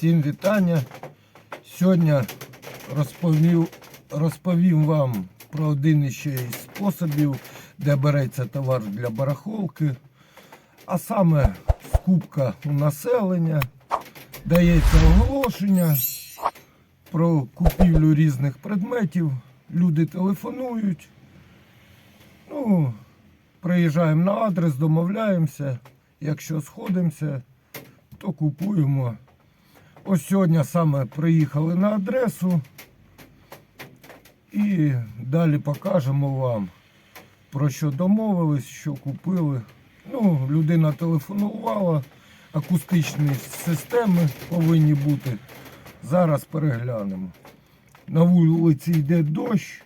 Всім вітання. Сьогодні розповів, розповім вам про один іще із способів, де береться товар для барахолки, а саме скупка у населення, дається оголошення про купівлю різних предметів. Люди телефонують. Ну, приїжджаємо на адрес, домовляємося. Якщо сходимося, то купуємо. Ось сьогодні саме приїхали на адресу і далі покажемо вам, про що домовились, що купили. Ну, людина телефонувала, акустичні системи повинні бути. Зараз переглянемо. На вулиці йде дощ,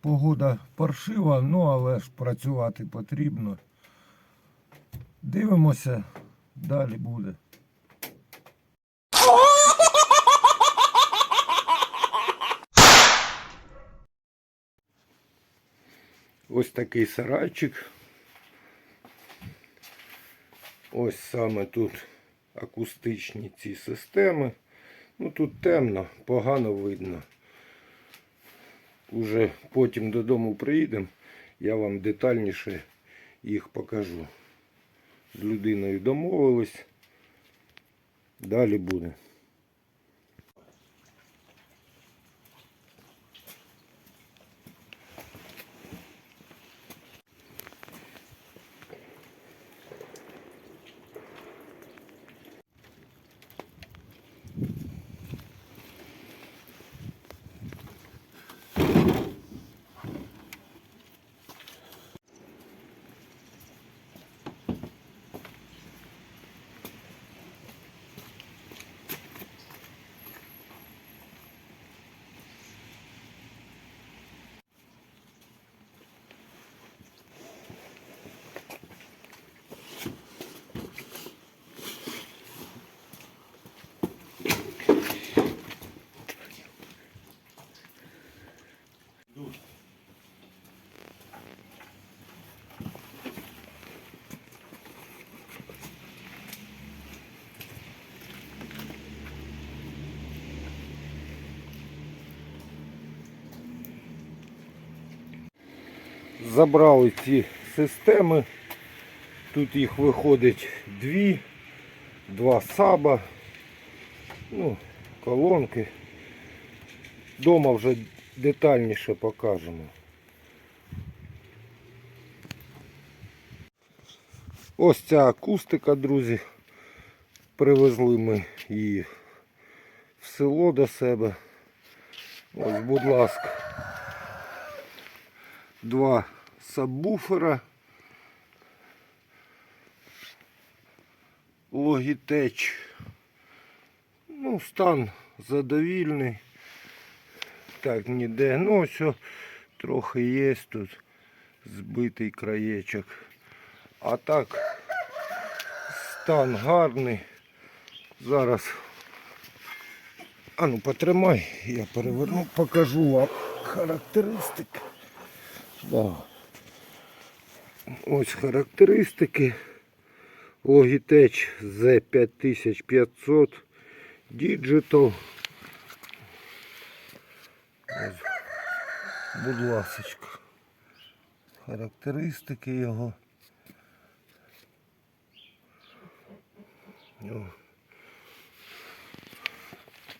погода паршива, ну але ж працювати потрібно. Дивимося, далі буде. Ось такий сарайчик. Ось саме тут акустичні ці системи. Ну тут темно, погано видно. Уже потім додому приїдемо, я вам детальніше їх покажу. З людиною домовились. Далі буде. Забрали ці системи. Тут їх виходить дві, два саба, ну, колонки. Дома вже детальніше покажемо. Ось ця акустика, друзі. Привезли ми її в село до себе. Ось, будь ласка два сабвуфера Logitech. Ну, стан задовільний. Так, ніде. Ну, ось трохи є тут збитий краєчок. А так, стан гарний. Зараз. А ну потримай, я переверну, покажу вам характеристики. Да. Ось характеристики. Logitech Z5500 Digital. Ось, будь ласочка. Характеристики його.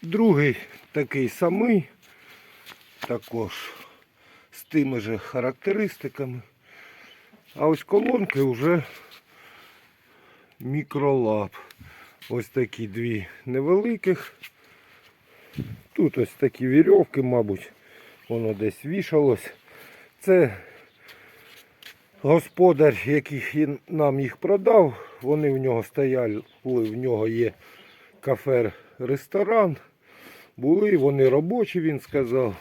Другий такий самий, також з тими же характеристиками. А ось колонки вже мікролаб. Ось такі дві невеликих. Тут ось такі вірьовки, мабуть, воно десь вішалось. Це господар, який нам їх продав, вони в нього стояли, в нього є кафе-ресторан. Були вони робочі, він сказав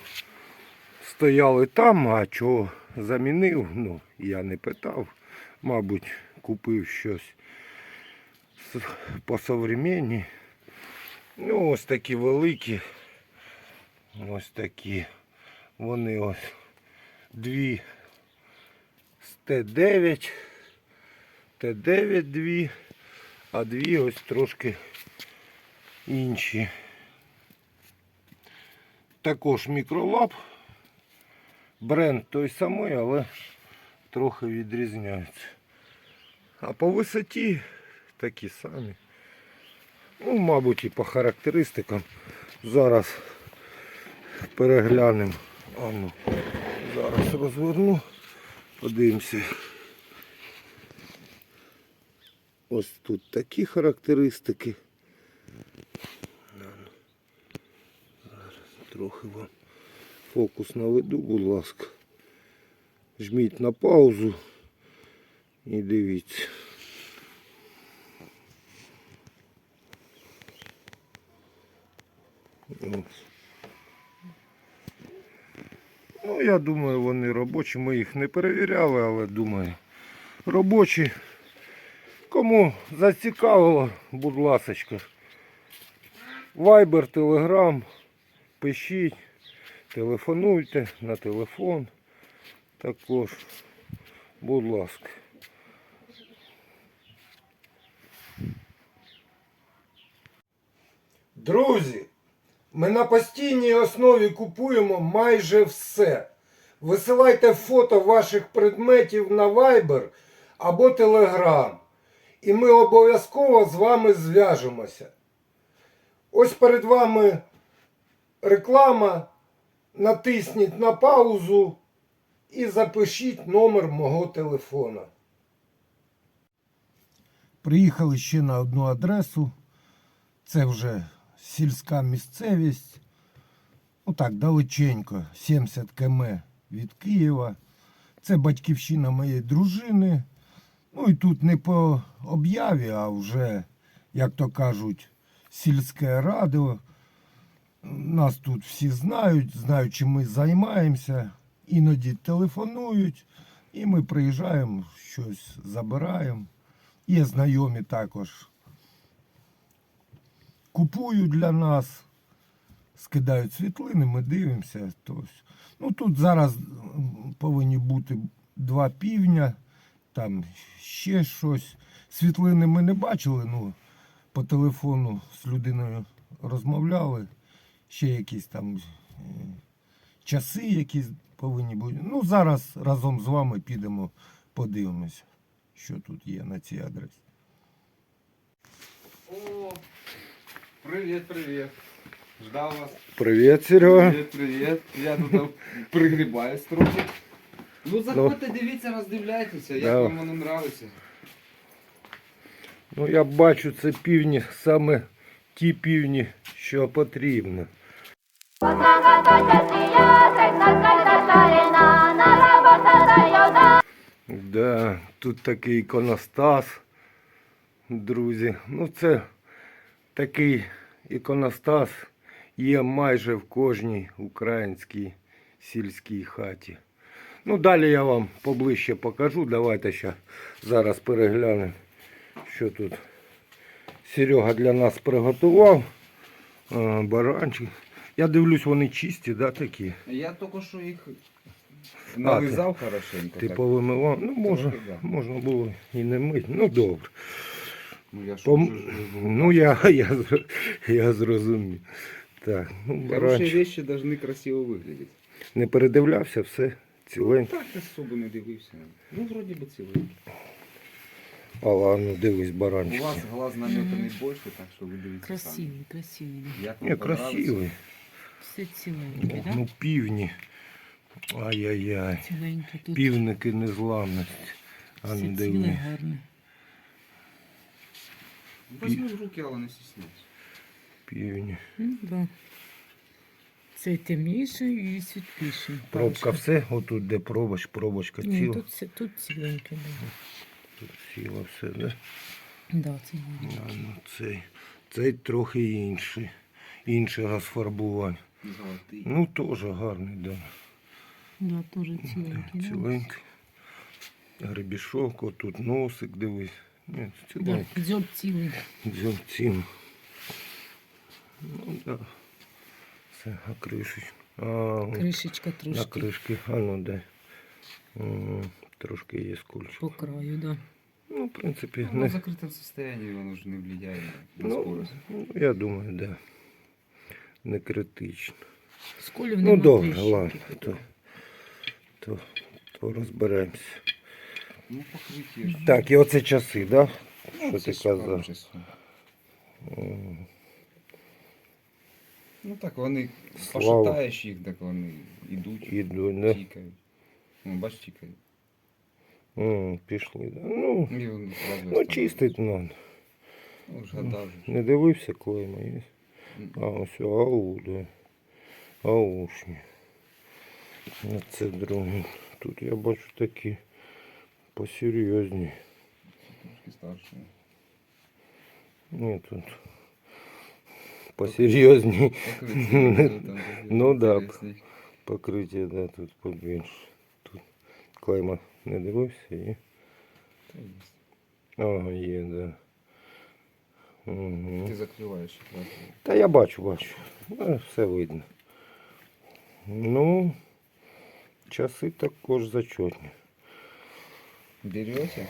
стояли там, а чого замінив, ну, я не питав. Мабуть, купив щось по современні. Ну, ось такі великі. Ось такі. Вони ось дві з Т9. Т9 дві, а дві ось трошки інші. Також мікролаб. Бренд той самий, але трохи відрізняється. А по висоті такі самі. Ну, мабуть, і по характеристикам. Зараз переглянемо. А ну, зараз розверну. Подивимося. Ось тут такі характеристики. Ну. Зараз трохи вам фокус наведу, будь ласка. Жміть на паузу і дивіться. Ось. Ну, я думаю, вони робочі. Ми їх не перевіряли, але думаю, робочі. Кому зацікавило, будь ласочка. Вайбер, телеграм, пишіть, телефонуйте на телефон. Також, будь ласка. Друзі, ми на постійній основі купуємо майже все. Висилайте фото ваших предметів на Viber або Telegram. І ми обов'язково з вами зв'яжемося. Ось перед вами реклама. Натисніть на паузу і запишіть номер мого телефона. Приїхали ще на одну адресу. Це вже сільська місцевість. Ну так, далеченько, 70 км від Києва. Це батьківщина моєї дружини. Ну і тут не по об'яві, а вже, як то кажуть, сільське радіо. Нас тут всі знають, знають, чим ми займаємося. Іноді телефонують, і ми приїжджаємо, щось забираємо. Є знайомі також купують для нас, скидають світлини, ми дивимося. Тобто, ну тут зараз повинні бути два півня, там ще щось. Світлини ми не бачили, ну по телефону з людиною розмовляли. Ще якісь там е, часи якісь повинні бути. Ну, зараз разом з вами підемо, подивимося, що тут є на цій адресі. О, привет, привет. Ждал вас. Привіт, Серега. Привет, привет. Я тут пригрібаюсь трохи. Ну заходьте, дивіться, роздивляйтеся, як Да. вам воно нравиться. Ну, я бачу, це півні, саме ті півні, що потрібно. Да, тут такий іконостас, друзі. Ну, це такий іконостас є майже в кожній українській сільській хаті. Ну, далі я вам поближче покажу. Давайте ще зараз переглянемо, що тут Серега для нас приготував. Баранчик. Я дивлюсь, вони чисті, да, такі. Я тільки що їх нализав хорошенько. Ти так. повимивав. Ну, можна, Трохи, да. можна було і не мити. Ну, добре. Ну, я ж Пом... вже Ну, я, я, зр- я зрозумів. Так, ну, Хорошие баранчик. вещи должны красиво выглядеть. Не передивлявся, все ціленько. Так особо не дивився. Ну, вроді би ціленький. А ладно, дивись, У вас глаз наметаний більше, так що ви дивіться самі. Красивий, красивий. Як вам Ні, понравиться? красивий. Все ціленьке, да? Ну, півні. Ай-яй-яй. Ціленьке тут. Півники незламності. А Все ну ціле диви. гарне. Возьми в руки, але не стісняйся. Півні. Ну, да. Це темніший і світліший. Пробка все, отут де пробач, пробочка Ні, ціла. тут, все- тут ціленьке, да. Тут ціла все, да? Да, це. А, ну, цей, цей трохи інший. Інше розфарбування. Золотий. Ну, теж гарний, да. Да, теж ціленький. да. Ціленький. Гребішок, отут носик, дивись. Ні, Да, ціленький. дзьоб цілий. Дзьом цім. Ну, да. Все, а кришечка. А, он Кришечка на трошки кришки, а ну дай. М, Трошки є скульчик. по краю, да. Ну, в принципі, Ну, в не, закритому состоянии воно ж не влияє на ну, скорость. ну, я думаю, да. Не критично. Сколів Ну добре, тріщинки ладно, то, то, то розберемося. Ну, покриття. Так, і оце часи, да? Ну, Що це ти казав? М, Ну так, вони Слава. пошатаєш їх, так вони йдуть, Іду, да? тікають. Ну, бач, тікають. М, Пішли, да. Ну, І вони зразу ну чистить надо. Ну, ж гадав же. Не дивився клейма є. А, ось ау, да. Аушні. Це друге. Тут я бачу такі посерйозні. Трошки старше. Ні, тут посерйозні Ну да. інтересне. покриття, да, тут побільше. Тут клейма не дивився є. Ага, є, да. Угу. Ти закриваєш їх. так. Та я бачу, бачу. Е, Все видно. Ну, часи також зачетні. Берете?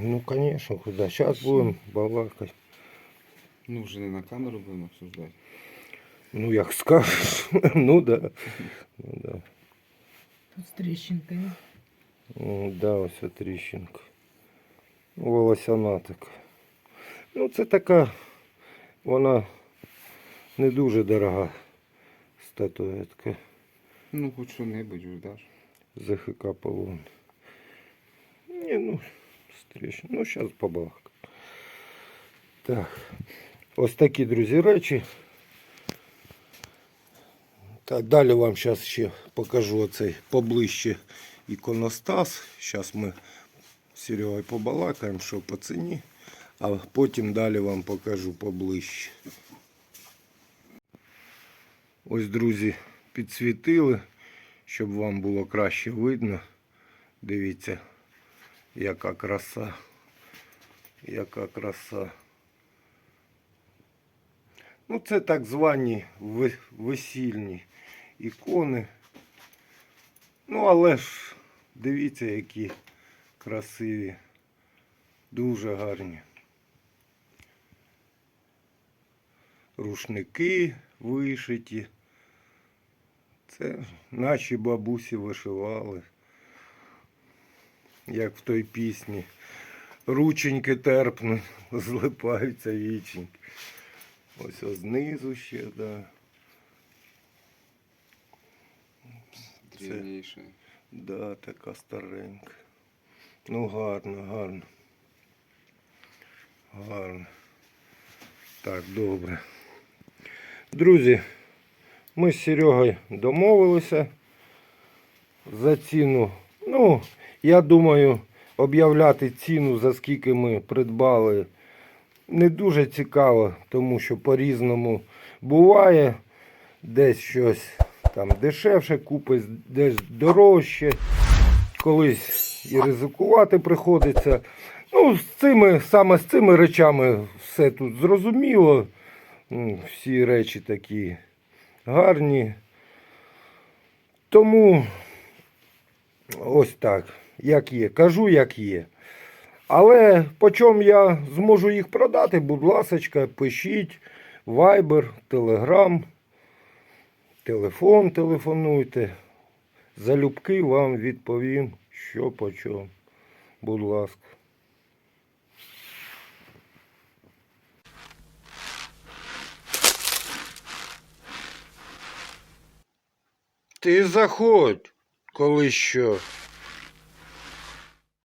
Ну, конечно, куда. Сейчас будем балакать. Ну, вже не на камеру будемо обсуждати. Ну, як скажеш. ну да. Ну да. Тут з тріщинкою. М, Да, ось ця тріщинка. Волосяна така. Ну, це така, вона не дуже дорога статуетка. Ну, хоч що-небудь ж даш. ЗХК полон. Не, ну, встреча. Ну, зараз побалакаємо. Так. Ось такі, друзі, речі. Так, далі вам зараз ще покажу оцей поближче іконостас. Зараз ми з Серегою побалакаємо, що по ціні, а потім далі вам покажу поближче. Ось, друзі, підсвітили, щоб вам було краще видно. Дивіться, яка краса. Яка краса. Ну, це так звані весільні ікони. Ну, але ж дивіться, які красиві. Дуже гарні. Рушники вишиті. Це наші бабусі вишивали. Як в той пісні. Рученьки терпнуть, злипаються віченьки. Ось ось знизу ще, да. Це-. Да, така старенька. Ну гарно, гарно. Гарно. Так, добре. Друзі, ми з Серегою домовилися за ціну. Ну, я думаю, об'являти ціну, за скільки ми придбали, не дуже цікаво, тому що по-різному буває. Десь щось там дешевше купить, десь дорожче. Колись і ризикувати приходиться. Ну, з цими, саме з цими речами все тут зрозуміло. М, Всі речі такі гарні. Тому ось так, як є. Кажу, як є. Але по чому я зможу їх продати, будь ласка, пишіть. Viber, Telegram, телефон телефонуйте. Залюбки вам відповім, що по чому. Будь ласка. Ти заходь, коли що.